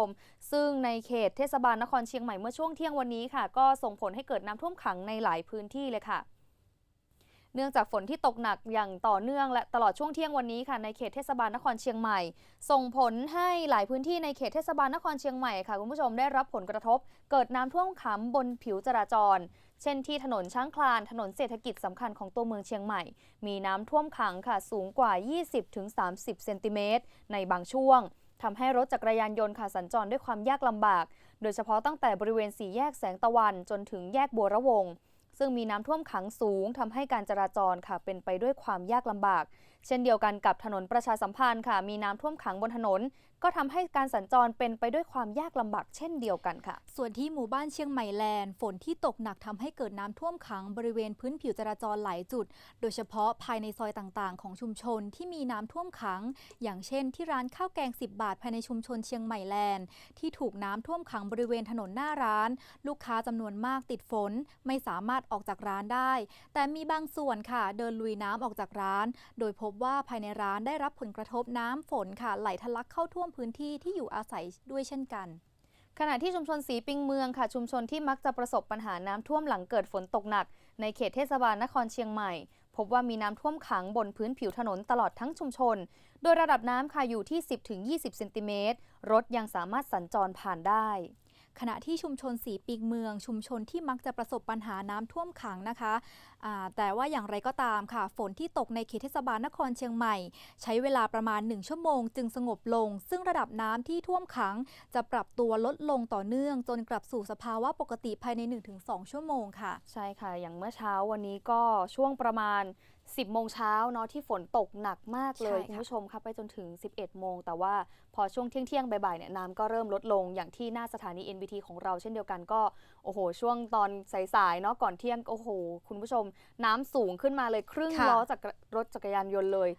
มซึ่งในเขตเทศบาลนครเชียงใหม่เมื่อช่วงเที่ยงวันนี้ค่ะ ก็ส่งผลให้เกิดน้ำท่วมขังในหลายพื้นที่เลยค่ะ เนื่องจากฝนที่ตกหนักอย่างต่อเนื่องและตลอดช่วงเที่ยงวันนี้ค่ะ ในเขตเทศบาลนครเชียงใหม่ ส่งผลให้หลายพื้นที่ในเขตเทศบาลนครเชียงใหม่ค่ะคุณผู้ชมได้รับผลกระทบ เกิดน้ำท่วมขังบนผิวจราจร เช่นที่ถนนช้างคลาน ถนนเศรษฐกิจสำคัญของตัวเมืองเชียงใหม่ มีน้ำท่วมขังค่ะสูงกว่า 20-30 เซนติเมตรในบางช่วง ทำให้รถจักรยานยนต์ค่ะสัญจรด้วยความยากลำบาก โดยเฉพาะตั้งแต่บริเวณสี่แยกแสงตะวันจนถึงแยกบัวระวง ซึ่งมีน้ำท่วมขังสูงทำให้การจราจรค่ะเป็นไปด้วยความยากลำบาก เช่นเดียวกันกับถนนประชาสัมพันธ์ค่ะ มีน้ำท่วมขังบนถนน ก็ทำให้การสัญจรเป็นไปด้วยความยากลำบากเช่นเดียวกันค่ะ ส่วนที่หมู่บ้านเชียงใหม่แลนด์ฝนที่ตกหนักทำให้เกิดน้ำท่วมขังบริเวณพื้นผิวจราจรหลายจุด โดยเฉพาะภายในซอยต่างๆ ของชุมชนที่มีน้ำท่วมขัง อย่างเช่น ที่ร้านข้าวแกง 10 บาทภายในชุมชนเชียงใหม่แลนด์ที่ถูกน้ำท่วมขังบริเวณถนนหน้าร้าน ลูกค้าจำนวนมากติดฝนไม่สามารถออกจากร้านได้ แต่มีบางส่วนค่ะ เดินลุยน้ำออกจากร้าน โดยพบว่าภายในร้านได้รับผลกระทบน้ำฝนค่ะ ไหลทะลักเข้าท่วมพื้นที่ที่อยู่อาศัยด้วยเช่นกัน ขณะที่ชุมชนสีปิงเมืองค่ะ ชุมชนที่มักจะประสบปัญหาน้ำท่วมหลังเกิดฝนตกหนัก ในเขตเทศบาลนครเชียงใหม่ พบว่ามีน้ำท่วมขังบนพื้นผิวถนนตลอดทั้งชุมชน โดยระดับน้ำค่ะอยู่ที่ 10-20 เซนติเมตรรถยังสามารถสัญจรผ่านได้ ขณะที่ชุมชนสีปีกเมือง ชุมชนที่มักจะประสบปัญหาน้ำท่วมขังนะคะแต่ว่าอย่างไรก็ตามค่ะ ฝนที่ตกในเขตเทศบาลนครเชียงใหม่ ใช้เวลาประมาณ 1 ชั่วโมง จึงสงบลง ซึ่งระดับน้ำที่ท่วมขัง จะปรับตัวลดลงต่อเนื่อง จนกลับสู่สภาวะปกติภายใน 1-2 ชั่วโมงค่ะ ใช่ค่ะ อย่างเมื่อเช้าวันนี้ก็ช่วงประมาณ 10โมงเช้าเนาะที่ฝนตกหนักมากเลยใช่ค่ะคุณผู้ชมค่ะไปจนถึง 11 โมง แต่ว่าพอช่วงเที่ยงเที่ยงๆบ่ายๆเนี่ยน้ำก็เริ่มลดลงอย่างที่หน้าสถานี NBT ของเราเช่นเดียวกันก็ โอ้โห ช่วงตอนสายๆเนาะก่อนเที่ยง โอ้โห คุณผู้ชม น้ำสูงขึ้นมาเลยครึ่งค่ะล้อจากรถจักรยานยนต์เลย